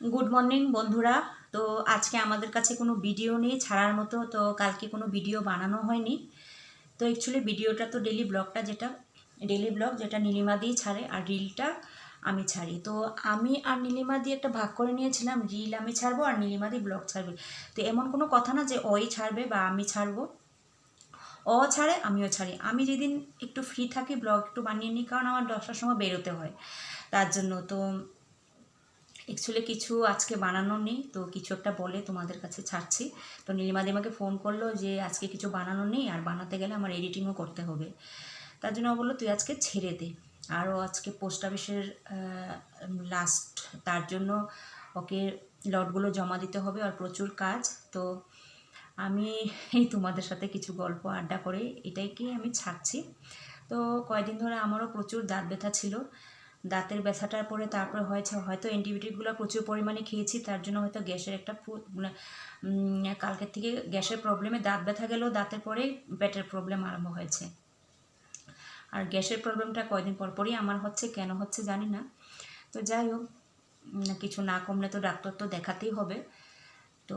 Good morning বন্ধুরা। তো আজকে আমাদের কাছে কোনো ভিডিও নেই, ছাড়ার মতো। তো কালকে কোনো ভিডিও বানানো হয়নি। তো অ্যাকচুয়ালি ভিডিওটা তো ডেলি ব্লগটা যেটা ডেলি ব্লগ যেটা নীলিমা দিয়ে ছাড়ে আর রিলটা আমি ছাড়ি। তো আমি আর নীলিমা দিয়ে একটা ভাগ করে নিয়েছিলাম রিল আমি ছাড়বো আর নীলিমা দিয়ে ব্লগ ছাড়বে। তো এমন কোনো কথা না যে ওই ছাড়বে বা আমি ছাড়বো। ও ছাড়ে, আমিও ছাড়ি। আমি যেদিন একটু ফ্রি থাকি ব্লগ একটু বানিয়ে নিই, কারণ আমার দশটার সময় বেরোতে হয়। তার জন্য তো অ্যাকচুয়ালি কিছু আজকে বানানো নেই, তো কিছু একটা বলে তোমাদের কাছে ছাড়ছি। তো নীলিমা আমাকে ফোন করল যে আজকে কিছু বানানো নেই, আর বানাতে গেলে আমার এডিটিংও করতে হবে। তার জন্য বলল, তুই আজকে ছেড়ে দে। আরও আজকে পোস্ট অফিসের লাস্ট তার জন্য ওকে লটগুলো জমা দিতে হবে আর প্রচুর কাজ। তো আমি এই তোমাদের সাথে কিছু গল্প, আড্ডা করে এটাই কি আমি ছাড়ছি। তো কয়েকদিন ধরে আমারও প্রচুর দাঁত ব্যথা ছিল। দাঁতের ব্যথাটার পরে তারপরে হয়েছে, হয়তো অ্যান্টিবায়োটিকগুলো প্রচুর পরিমাণে খেয়েছি, তার জন্য হয়তো গ্যাসের একটা মানে কালকের থেকে গ্যাসের প্রবলেমে দাঁত ব্যথা গেলেও দাঁতের পরে পেটের প্রবলেম আরম্ভ হয়েছে। আর গ্যাসের প্রবলেমটা কয়দিন পর পরই আমার হচ্ছে, কেন হচ্ছে জানি না। তো যাই হোক কিছু না কমলে তো ডাক্তার তো দেখাতেই হবে। তো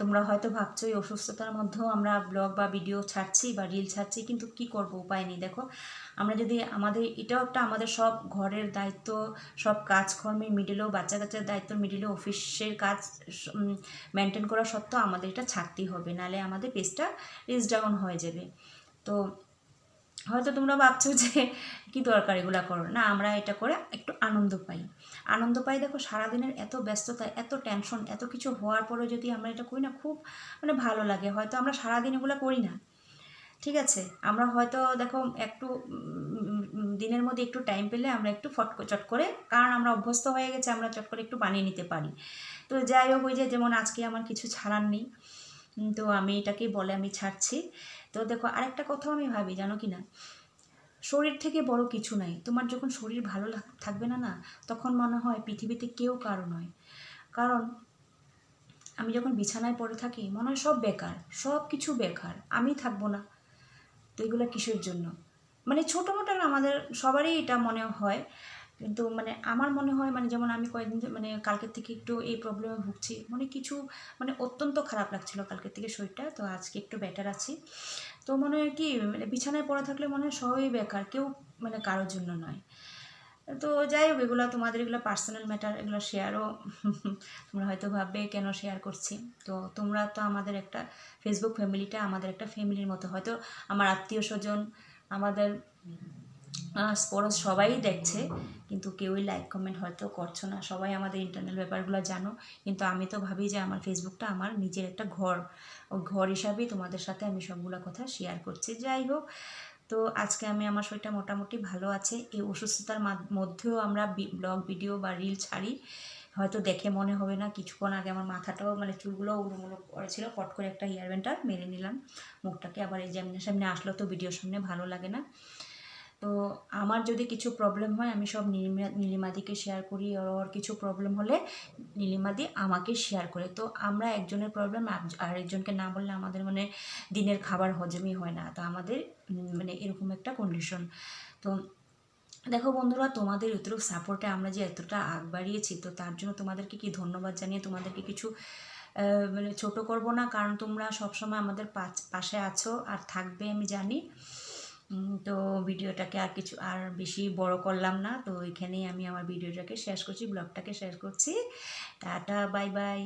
তোমরা হয়তো ভাবছ এই অসুস্থতার মধ্যেও আমরা ব্লগ বা ভিডিও ছাড়ছি বা রিল ছাড়ছি, কিন্তু কি করব উপায় নেই, দেখো। আমরা যদি আমাদের, এটাও একটা আমাদের সব ঘরের দায়িত্ব, সব কাজকর্মের মিডিলেও বাচ্চা কাচ্চার দায়িত্ব মিডিলেও অফিসের কাজ মেনটেন করা সত্ত্বেও আমাদের এটা ছাড়তেই হবে, নাহলে আমাদের পেজটা রিচ ডাউন হয়ে যাবে। তো হয়তো তোমরা ভাবছ যে কি দরকার এগুলো করো। না, আমরা এটা করে একটু আনন্দ পাই। আনন্দ পাই দেখো সারাদিনের এত ব্যস্ততা, এত টেনশন এত কিছু হওয়ার পরে যদি আমরা এটা করি না, খুব মানে ভালো লাগে। হয়তো আমরা সারাদিন এগুলো করি না। ঠিক আছে? আমরা হয়তো দেখো একটু দিনের মধ্যে একটু টাইম পেলে আমরা একটু ফট চট করে, কারণ আমরা অভ্যস্ত হয়ে গেছে, আমরা চট করে একটু বানিয়ে নিতে পারি। তো যাই হোক, ওই যে যেমন আজকে আমার কিছু ছাড়ার নেই। তো আমি এটাকেই বলে আমি ছাড়ছি। তো দেখো, আরেকটা কথাও আমি ভাবি, জানো কি না? শরীর থেকে বড় কিছু নাই। তোমার যখন শরীর ভালো থাকবে না না, তখন মনে হয় পৃথিবীতে কেউ কারও নয়। কারণ আমি যখন বিছানায় পড়ে থাকি, মনে হয় সব বেকার, সব কিছু বেকার, আমি থাকব না। তো এগুলো কিসের জন্য? মানে ছোটো মোটো আমাদের সবারই এটা মনে হয়। কিন্তু মানে আমার মনে হয় মানে যেমন আমি কয়েকদিন মানে কালকের থেকে একটু এই প্রবলেমে ভুগছি মানে কিছু মানে অত্যন্ত খারাপ লাগছিল কালকের থেকে শরীরটা, তো আজকে একটু বেটার আছি। তো মনে হয় কি মানে বিছানায় পড়ে থাকলে মনে হয় সবই বেকার, কেউ মানে কারোর জন্য নয়। তো যাই হোক, এগুলো তোমাদের এগুলো পার্সোনাল ম্যাটার এগুলো শেয়ারও তোমরা হয়তো ভাববে কেন শেয়ার করছি। তো তোমরা তো আমাদের একটা ফেসবুক ফ্যামিলিটা আমাদের একটা ফ্যামিলির মতো, হয়তো আমার আত্মীয় স্বজন, আমাদের স্পরস সবাই দেখছে, কিন্তু কেউই লাইক কমেন্ট হয়তো করছ না। সবাই আমাদের ইন্টারনাল ব্যাপারগুলো জানো, কিন্তু আমি তো ভাবি যে আমার ফেসবুকটা আমার নিজের একটা ঘর। ও ঘর হিসাবেই তোমাদের সাথে আমি সবগুলো কথা শেয়ার করছি। যাই হোক, তো আজকে আমি আমার শরীরটা মোটামুটি ভালো আছে। এই অসুস্থতার মধ্যেও আমরা ব্লগ ভিডিও বা রিল ছাড়ি। হয়তো দেখে মনে হবে না, কিছুক্ষণ আগে আমার মাথাটাও মানে চুলগুলো উলুমুলো করেছিল, পট করে একটা হেয়ার ব্যান্ডটা মেরে নিলাম। মুখটাকে আবার এই যেমনি সামনে আসলো তো ভিডিওর সামনে ভালো লাগে না। তো আমার যদি কিছু প্রবলেম হয়, আমি সব নীলিমা, নীলিমাদিকে শেয়ার করি। আর ওর কিছু প্রবলেম হলে নীলিমাদি আমাকে শেয়ার করে। তো আমরা একজনের প্রবলেম আরেকজনকে না বললে আমাদের মানে দিনের খাবার হজমই হয় না। তো আমাদের মানে এরকম একটা কন্ডিশন তো দেখো বন্ধুরা, তোমাদের এতটুকু সাপোর্টে আমরা যে এতটা আগ বাড়িয়েছি, তো তার জন্য তোমাদেরকে কি ধন্যবাদ জানিয়ে তোমাদেরকে কিছু মানে ছোট করব না? কারণ তোমরা সবসময় আমাদের পাশে আছো। আর থাকবে আমি জানি। তো ভিডিওটাকে আর কিছু, আর বেশি বড় করলাম না। তো এখানেই আমি আমার ভিডিওটাকে শেষ করছি, ব্লগটাকে শেষ করছি। Tata, bye bye.